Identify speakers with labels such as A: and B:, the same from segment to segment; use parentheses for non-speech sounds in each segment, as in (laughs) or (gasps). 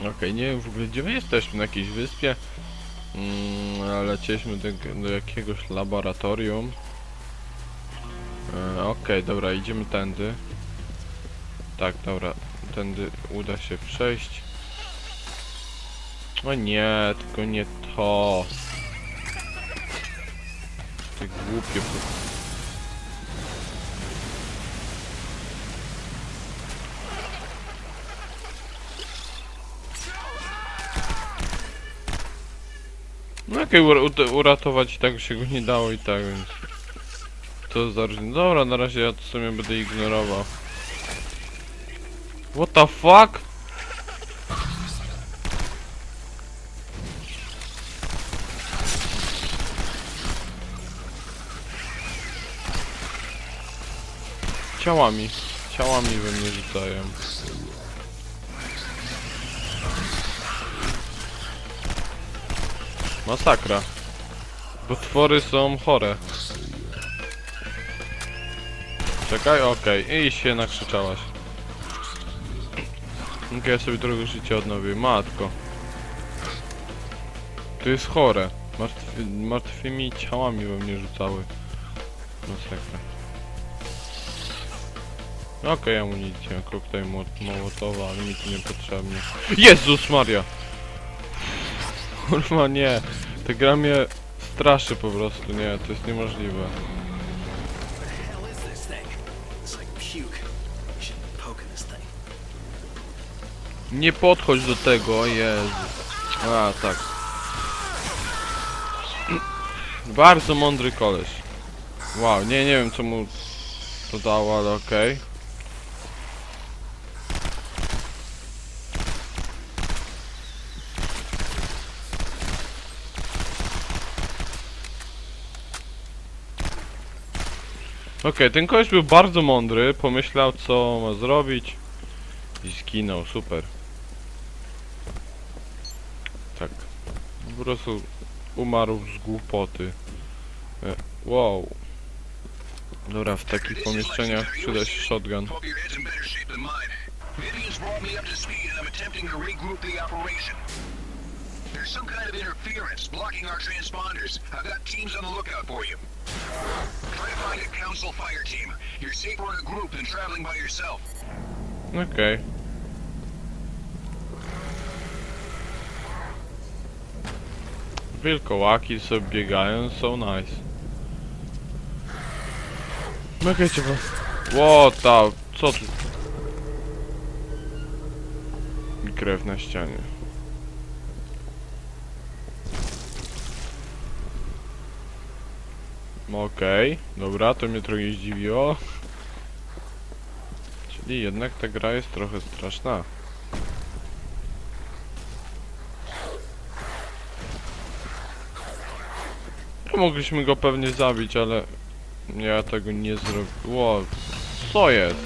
A: Okej, nie wiem w ogóle gdzie my jesteśmy, na jakiejś wyspie. Mm, lecieliśmy do, do jakiegoś laboratorium. E, Okej, dobra, idziemy tędy. Tak, dobra, tędy uda się przejść. O nie, tylko nie to. Ty głupie. No ut- uratować i tak się go nie dało i tak, więc... To za. Dobra, na razie ja to sobie będę ignorował. What the fuck? Ciałami. Ciałami we mnie rzucają. Masakra. Bo twory są chore. Czekaj, okej. I się nakrzyczałaś. Okej, ja sobie trochę życie odnowię. Matko. To jest chore. Martwy, martwymi ciałami we mnie rzucały. Masakra. Okej, amunicja, koktajl mo mołotowa, ale mi to niepotrzebnie. Jezus Maria! Kurwa nie, ta gra mnie straszy po prostu, nie, to jest niemożliwe. Nie podchodź do tego, Jezu. A, tak. Bardzo mądry koleś. Wow, nie, nie wiem co mu to dało, ale okej. Okej, ten koleś był bardzo mądry, pomyślał co ma zrobić i zginął, super. Tak. Po prostu umarł z głupoty. E, wow. Dobra, w takich pomieszczeniach przyda się shotgun.
B: There's some kind of interference blocking our transponders. I've got teams on the lookout for you. Try to find a council fire team. You're safer in a group than traveling by yourself.
A: Okej. Wilkołaki sobie biegają, są nice. Cię What the... Co tu? I krew na ścianie. Okej, dobra, to mnie trochę zdziwiło. Czyli jednak ta gra jest trochę straszna. No, mogliśmy go pewnie zabić, ale ja tego nie zrobiłem. Co jest?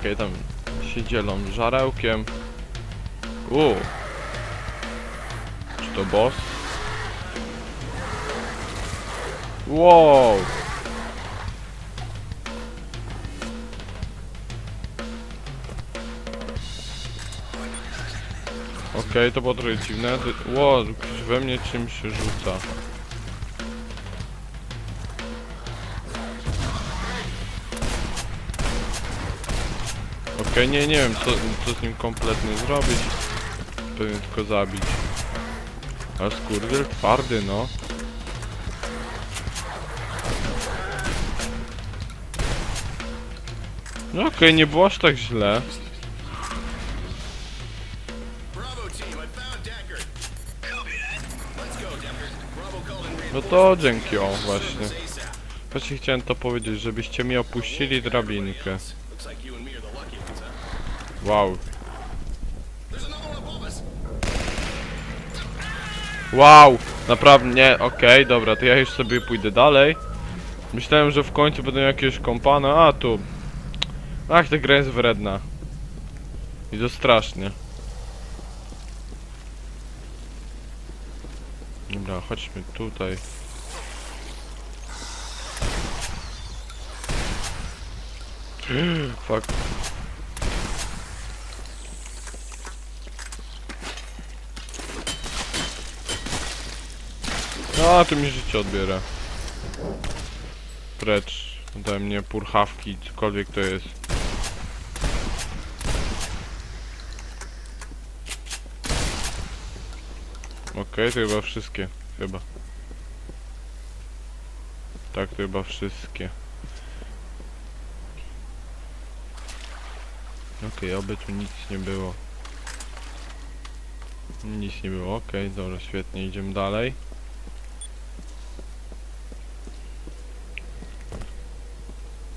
A: Okej, tam się dzielą żarełkiem. U. Czy to boss? Wow. Okej, to było trochę dziwne. Ło, ktoś we mnie czymś się rzuca. Okej, nie, nie wiem co, co z nim kompletnie zrobić. Pewnie tylko zabić. A skurwiel twardy, no. No okej, nie było aż tak źle. No to dzięki, o właśnie. Właśnie chciałem to powiedzieć, żebyście mi opuścili drabinkę. Wow. Wow! Naprawdę, nie, okej, dobra, to ja już sobie pójdę dalej. Myślałem, że w końcu będą jakieś kompana, a tu... Ach, ta gra jest wredna. I to strasznie. Dobra, chodźmy tutaj. (gasps) Fuck. A, tu mi życie odbiera. Precz ode mnie, purchawki, cokolwiek to jest. Okej, to chyba wszystkie. Chyba. Tak, to chyba wszystkie. Okej, oby tu nic nie było. Nic nie było, okej, dobra, świetnie, idziemy dalej.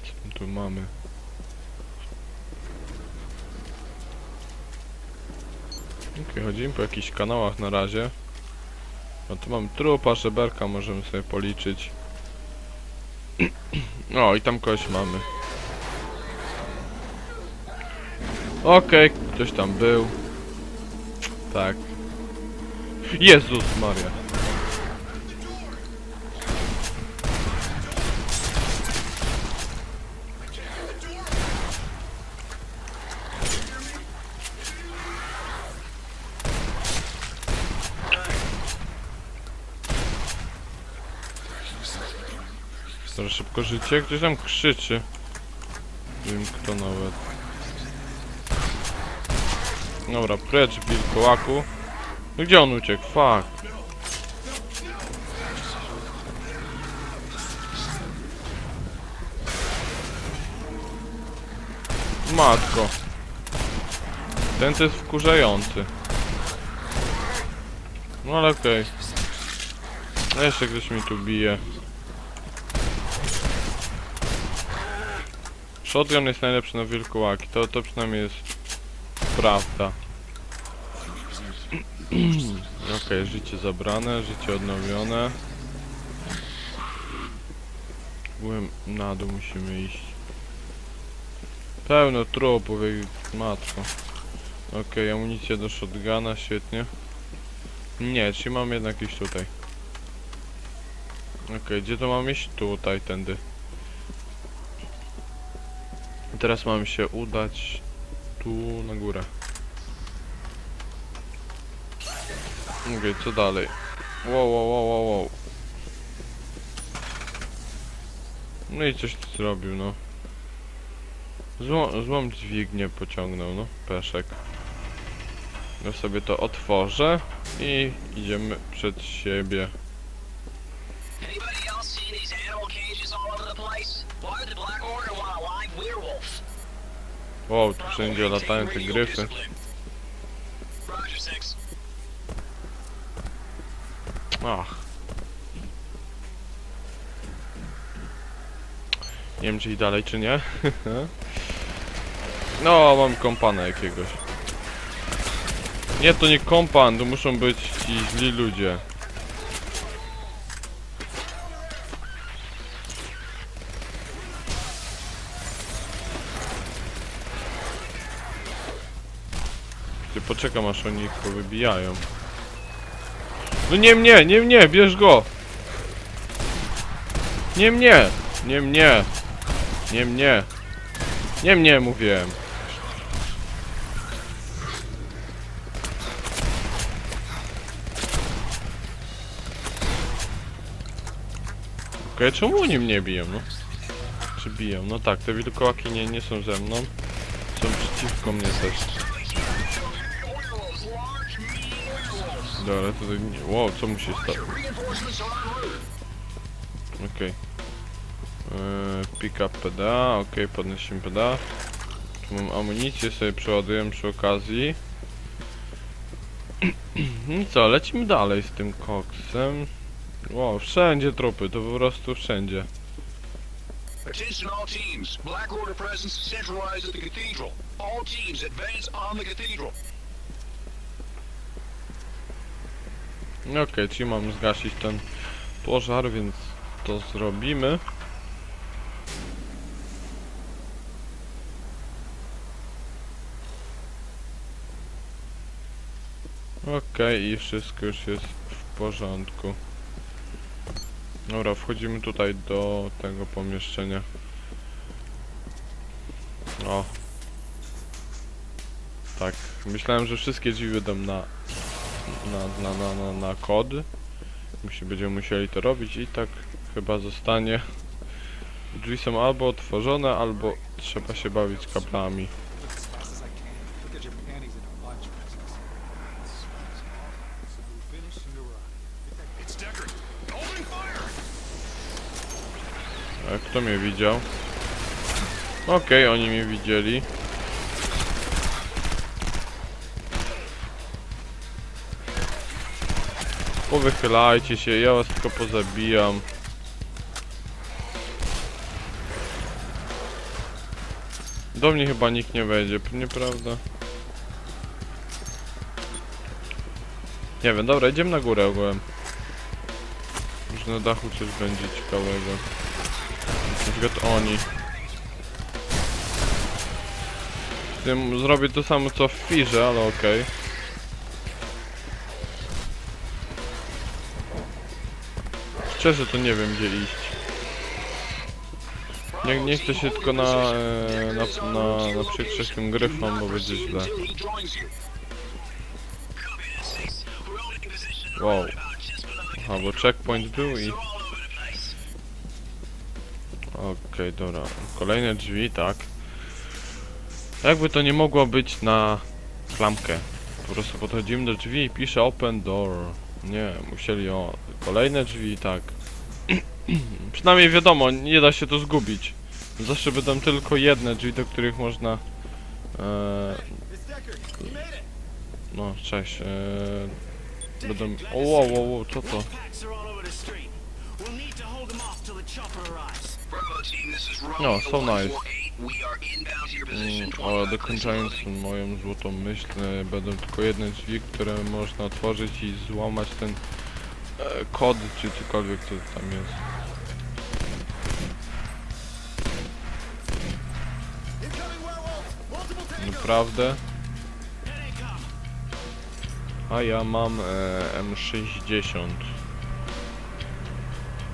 A: Co tu mamy? Okej, chodzimy po jakichś kanałach na razie. No mam trupa, żeberka, możemy sobie policzyć. (clears throat) O, i tam kogoś mamy. Okej, ktoś tam był. Tak. Jezus Maria. Teraz szybko życie, ktoś tam krzyczy. Wiem kto nawet. Dobra, precz wilkołaku. No gdzie on uciekł? Fuck. Matko. Ten to jest wkurzający. No ale okej. Okay. Jeszcze ktoś mi tu bije. Shotgun jest najlepszy na wilkołaki. To, to przynajmniej jest prawda. (clears throat) Okej, życie zabrane, życie odnowione. Byłem na dół musimy iść. Pełno trupów, jak matko. Okej, amunicja do shotguna, świetnie. Nie, czyli mam jednak iść tutaj. Okej, gdzie to mam iść? Tutaj, tędy. Teraz mam się udać tu na górę. Okej, co dalej? Wow, wow, wow, wow, wow. No i coś tu zrobił, no. Złą, złą dźwignię pociągnął, no. Peszek. Ja sobie to otworzę i idziemy przed siebie. Wow, tu wszędzie latają te gryfy. Ach. Nie wiem, czy i dalej, czy nie. (laughs) no, mam kompana jakiegoś. Nie, to nie kompan, to muszą być ci źli ludzie. Ty poczekam aż oni ich powybijają. No nie mnie, nie mnie, bierz go! Nie mnie! Nie mnie! Nie mnie! Nie mnie mówiłem! Okej, czemu oni mnie biją, no? Czy biją? No tak, te wilkołaki nie, nie są ze mną. Są przeciwko mnie też. Dobra, tutaj nie... Wow, co mu się stało? Okej. Eee, Pick up PDA, okej, podnosimy PDA. Tu mam amunicję, sobie przeładuję przy okazji. No I co, lecimy dalej z tym koksem. Wow, wszędzie trupy, to po prostu wszędzie.
B: Attention all teams. Black Order presence centralized at the cathedral. All teams advance on the cathedral.
A: Okej, czyli mam zgasić ten pożar, więc to zrobimy. Okej, i wszystko już jest w porządku. Dobra, wchodzimy tutaj do tego pomieszczenia. O. Tak, myślałem, że wszystkie drzwi będą na na, na, na, na, na kod. Musi, będziemy musieli to robić i tak chyba zostanie. Drzwi są albo otworzone, albo trzeba się bawić kablami. Kto mnie widział? Okej, oni mnie widzieli. Powychylajcie się, ja was tylko pozabijam. Do mnie chyba nikt nie wejdzie, nieprawda? Nie wiem, dobra, idziemy na górę ogółem. Może na dachu coś będzie ciekawego. Na przykład oni. Tym zrobię to samo co w Firze, ale okej. Szczerze to nie wiem gdzie iść. Nie, nie chcę się tylko na, e, na, na, na przykrzyć tym gryfom, bo będzie źle. Wow. Aha, bo checkpoint był i... Okej, dobra. Kolejne drzwi, tak. Jakby to nie mogło być na klamkę. Po prostu podchodzimy do drzwi i pisze open door. Nie, musieli o... Kolejne drzwi, tak. (clears throat) Przynajmniej wiadomo, nie da się to zgubić. Zawsze będą tylko jedne drzwi, do których można... E, no, cześć. E, będą... O, wow, wow, wow, co to?
C: We'll need to hold them off till the chopper arrives.
B: Bravo team, this is Romeo
A: No, so nice.
B: 148. We are inbound to your
A: Mm, ale
B: 25 places
A: dokończając moją złotą myśl, e, będą tylko jedne drzwi, które można otworzyć i złamać ten e, kod, czy cokolwiek co tam jest. Naprawdę? A ja mam e, M60.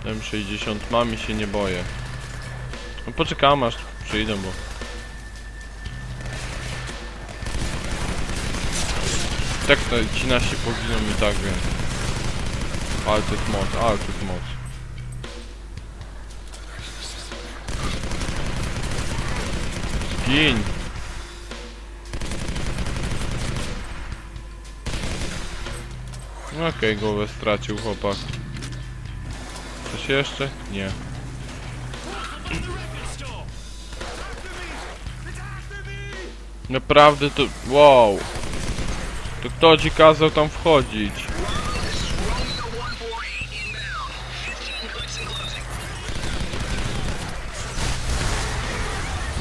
A: M60 mam i się nie boję. No poczekam aż przyjdę, bo... Tak to ci nasi poginą i tak, więc... Ale to jest moc, ale to jest moc. Zgiń! Okej, głowę stracił chłopak. Coś jeszcze? Nie. Naprawdę to... Wow! To kto ci kazał tam wchodzić?
D: Romeo 148 inbound. 15 clicks and closing.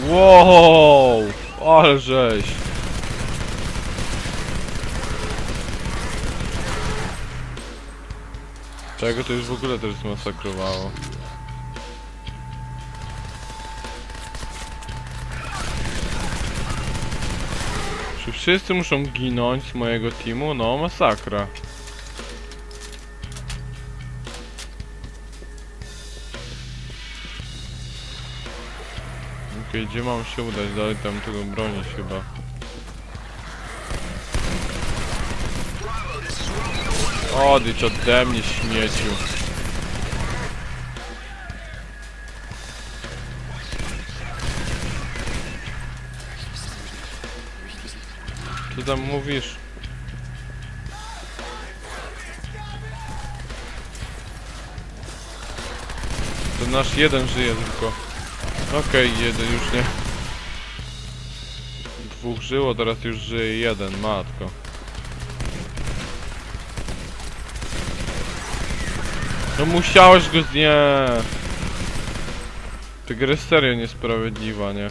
A: Wow! Ale żeś! Czego to już w ogóle też zmasakrowało? Czy wszyscy muszą ginąć z mojego teamu? No, masakra. Okej, gdzie mam się udać? Dalej tam tego bronić chyba. Odejdź ode mnie, śmieciu. Co tam mówisz? To nasz jeden żyje tylko. Okej, jeden już nie. Dwóch żyło, teraz już żyje jeden, matko. No musiałeś go z... Nie. Ta gra jest serio niesprawiedliwa, nie?